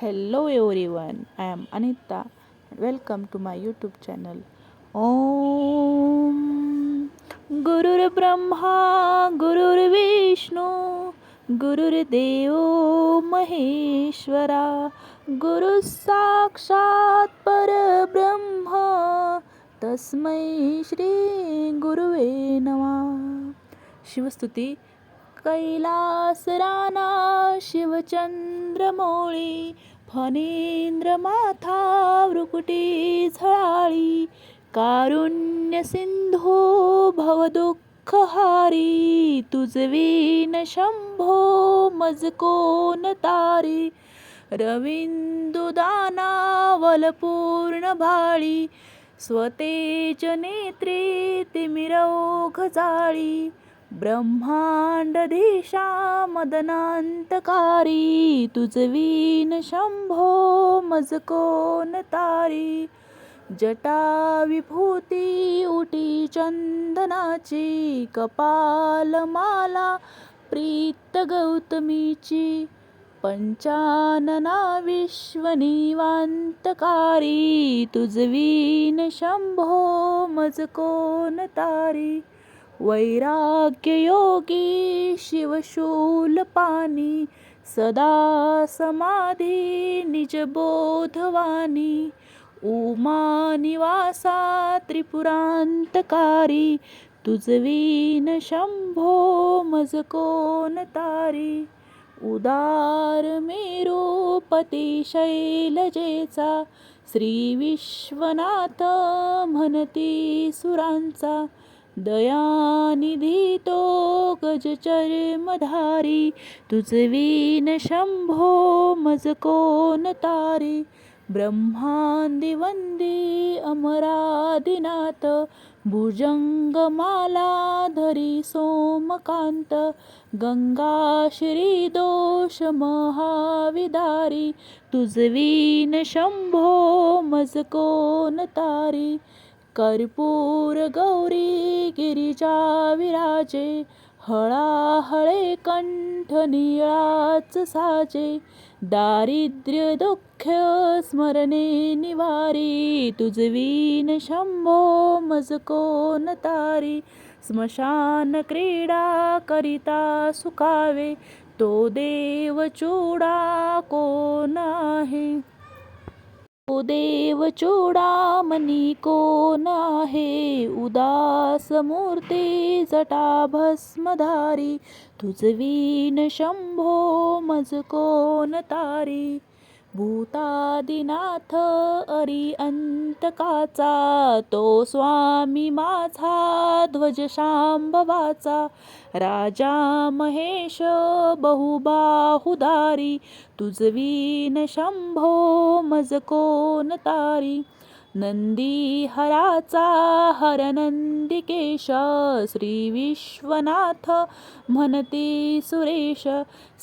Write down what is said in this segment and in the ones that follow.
Hello everyone I am Anita welcome to my YouTube channel ओम गुरुर्ब्रह्मा गुरुर्विष्णू गुरुर्देव महेश्वरा गुरु साक्षात परब्रह्मा तस्मै श्री गुरुवे नवा शिवस्तुती कैलासराना शिवचंद चंद्रमोळी फणेंद्र माथा वृकुटी झळाळी कारुण्य सिंधो भवदुःखहारी तुझवीन शंभो मजकोन तारी रविंदुदानावलपूर्ण भाळी स्वतेज नेत्री तिमिरौघ जाळी ब्रह्मांडधीशा मदनांतकारी तुजवीन शंभो मज कोण तारी. जटा विभूती उटी चंदनाची कपालमाला प्रीत गौतमीची. पंचानना विश्वनिवांतकारी तुजवीन शंभो मज कोण तारी. वैराग्ययोगी शिवशूलपाणी सदा समाधी निजबोधवानी उमा निवासा त्रिपुरांतकारी तुझवीन शंभो मज कोण तारी। उदार मेरूपती शैलजेचा श्री विश्वनाथ म्हणती सुरांचा। दयानिधी तो गजचर्मधारी तुझवीन शंभो मज कोण तारी. ब्रह्मांदी वंदी अमरादिनाथ भुजंगमाला धरी सोमकांत. गंगा श्री दोष महाविदारी तुझवीन शंभो मज कोण तारी. कर्पूर गौरी गिरिजा विराजे हळाहळे कंठ निळाच साजे दारिद्र्य दुःख स्मरणे निवारी तुझवीन शंभो मजकोन तारी स्मशान क्रीडा करिता सुखावे तो देव चूडा कोण आहे? देव चोडामणी कोण आहे? उदास मूर्ती जटा भस्मधारी तुझवीन शंभो मज कोण तारी? भूतादिनाथ अरी अंतकाचा तो स्वामी माझा ध्वज शांभवाचा राजा महेश बहुबाहुदारी तुझवीन शंभो मज कोण तारी. नंदी हराचा हरनंदिकेश श्री विश्वनाथ म्हणते सुरेश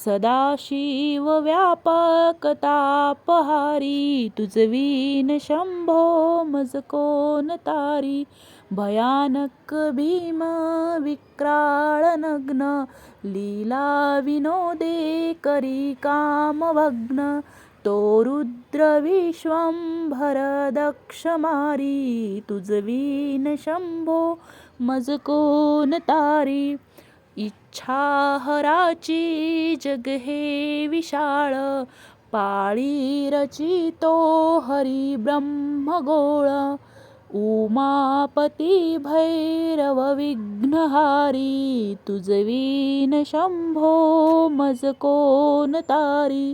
सदाशिव व्यापक तापहारी तुझवीन शंभो मज कोण तारी भयानक भीम विक्राळ नग्न लीला विनोदे करी काम भग्न तो रुद्र विश्वंभर दक्ष मारी तुझवीन शंभो मज कोण तारी। इच्छा हराची जग हे विशाळ पाळी रचितो हरी ब्रह्मगोळ। उमापती भैरव विघ्नहारी तुजवीन शंभो मज कोण तारी।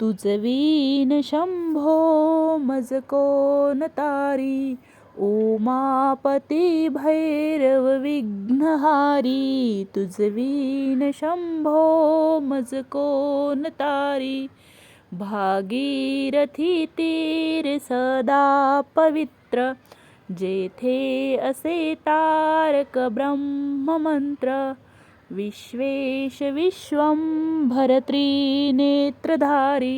तुझवीन शंभो मज कोण तारी उमापती भैरव विघ्नहारी तुजवीन शंभो मज कोण तारी भागीरथी तीर सदा पवित्र जेथे असे तारक ब्रह्ममंत्र विश्वेश विश्वंभर त्रिनेत्रधारी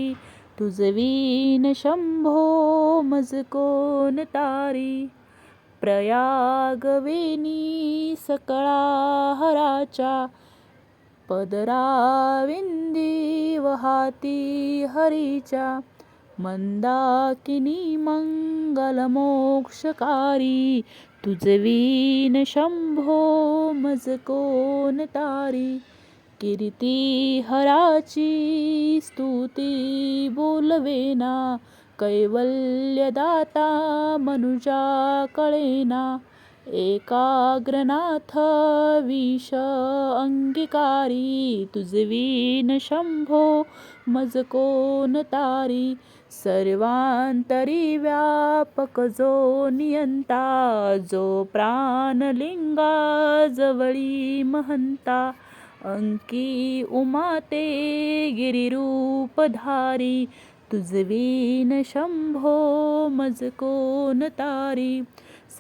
तुझवीन शंभो मज कोण तारी प्रयागवेनी सकळा हराच्या पदराविंदी वहाती हरीच्या मंदाकिनी मंगलमोक्षकारी तुझवीन शंभो मज कोण तारी? कीर्ती हराची स्तुती बोलवेना कैवल्यदाता मनुजा कळेना एकाग्रनाथ विष अंगीकारी तुझवीन शंभो मज कोण तारी? सर्वांतरी व्यापक जो नियंता जो प्राणलिंगा जवळी महंता अंकी उमाते गिरिरूपधारी तुझवीन शंभो मज कोण तारी.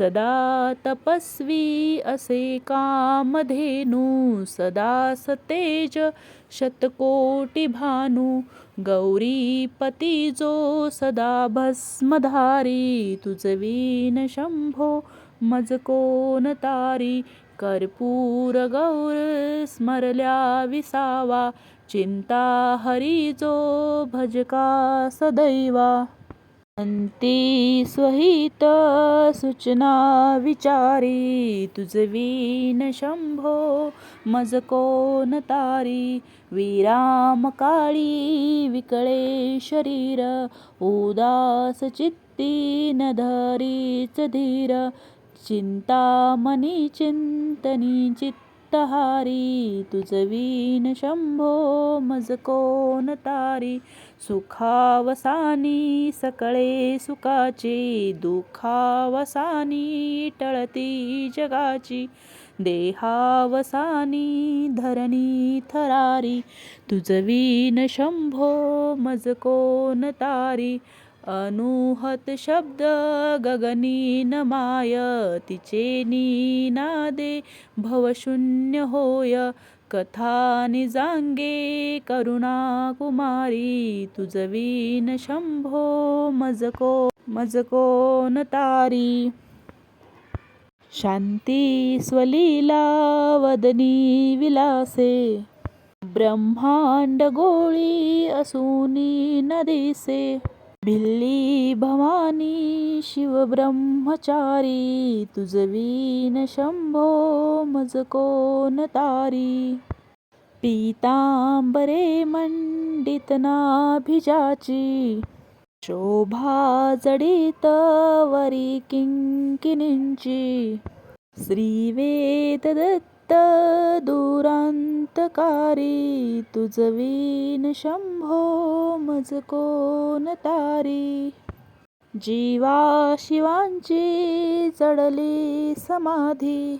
सदा तपस्वी असे कामधेनू सदा सतेज शतकोटी भानू गौरीपती जो सदा भस्मधारी तुझवीन शंभो मज कोण तारी कर्पूर गौर स्मरल्या विसावा चिंता हरी जो भजका सदैवा। अंती स्वहित सूचना विचारी तुझवीन शंभो मज कोण तारी? विराम काळी विकळे शरीर उदास चित्ती न धरीच धीर चिंतामणी चिंतनी चित्तहारी तुझवीन शंभो मज कोण तारी? सुखावसानी सकळे सुखाची दुःखावसानी टळती जगाची देहावसानी धरणी थरारी तुझवीन शंभो मज कोण तारी अनुहत शब्द गगनी न माय तिचे नीनादे भवशून्य होय कथा निजांगे करुणा कुमारी तुझवीन शंभो मजको मजको मज तारी। शांती स्वलीला वदनी विलासे। ब्रह्मांड गोळी असूनी न दिसे। भिल्ली भवानी शिव ब्रह्मचारी तुझवीन शंभो मज कोण तारी? पीतांबरे मंडित नाभिजाची शोभा जडित वरी किंकिनींची श्रीवेद दत्त दुरांतकारी तुझवीन शंभो मज कोण तारी? जीवा शिवांची जडली समाधी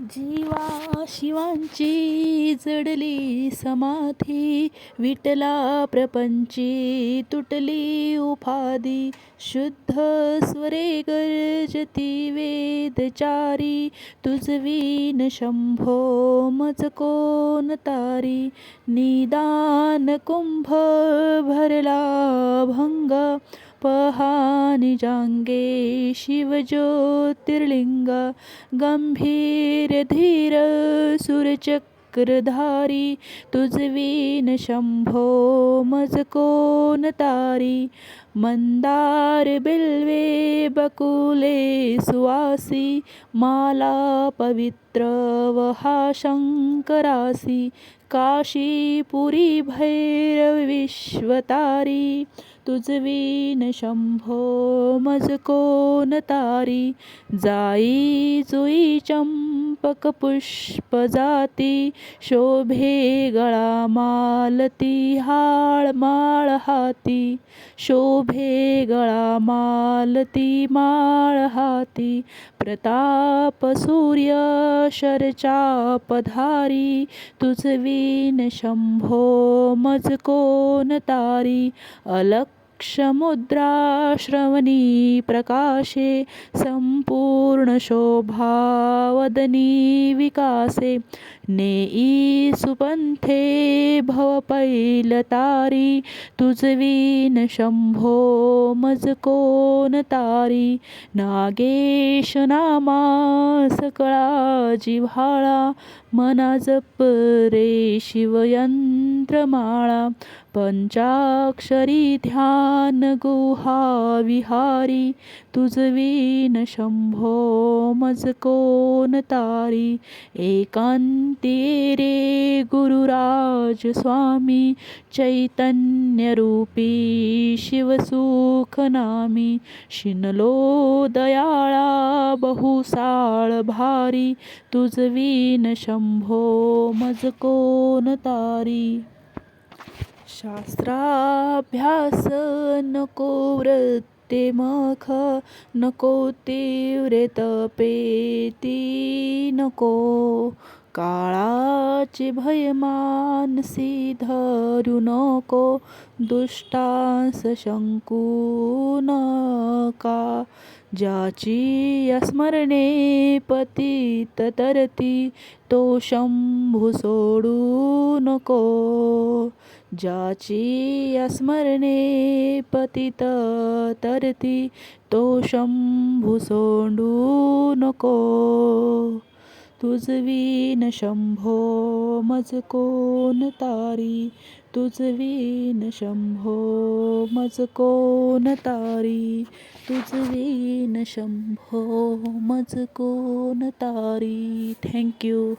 जीवा शिवांची जडली समाधी विटला प्रपंची तुटली उपाधी शुद्ध स्वरे गर्जती वेदचारी तुझवीन शंभो मज कोण तारी निदान कुंभ भरला भंग पहानी जांगे शिवज्योतिर्लिंग गंभीर चक्रधारी तुझवीन शंभो मज कोण तारी? मंदार बिल्वे बकुले सुवासी माला पवित्र वहा शंकरासी काशीपुरी भैरव विश्वतारी। तुझवीन शंभो मज कोण तारी? जाई जुई चंपक पुष्प जाती शोभे गळा मालती हाळ माळ हाती शोभे गळा मालती माळ हाती प्रताप सूर्य शरचापधारी तुझवीन शंभो मज कोण तारी अलक क्षमुद्राश्रवणी प्रकाशे संपूर्ण विकासे। नेई सुपंथे भवपैलतारी तुजवीन शंभो मजकोन तारी। नागेश नामा सकळा जिव्हाळा मना जप रे शिवयंत्रमाळा। पंचाक्षरी ध्यान गुहा विहारी तुझवीन शंभो मज कोण तारी? एकांती रे गुरुराज स्वामी चैतन्यरूपी शिवसुखनामी शिनलो दयाळा बहुसाळ भारी तुझवीन शंभो मज कोण तारी? शास्त्राभ्यास नको वृत्ते मख नको तीव्रे तपेती नको काळाचे भय मानसी धरू नको दुष्टांस शंकू नका ज्याची स्मरणे पतित तरती तो शंभू सोडू नको. ज्याची स्मरणे पतित तरती तो शंभू सोंडू नको. तुझवीन शंभो मज कोण तारी तुझवीन शंभो मज कोण तारी तुझवीन शंभो मज कोण तारी. थँक्यू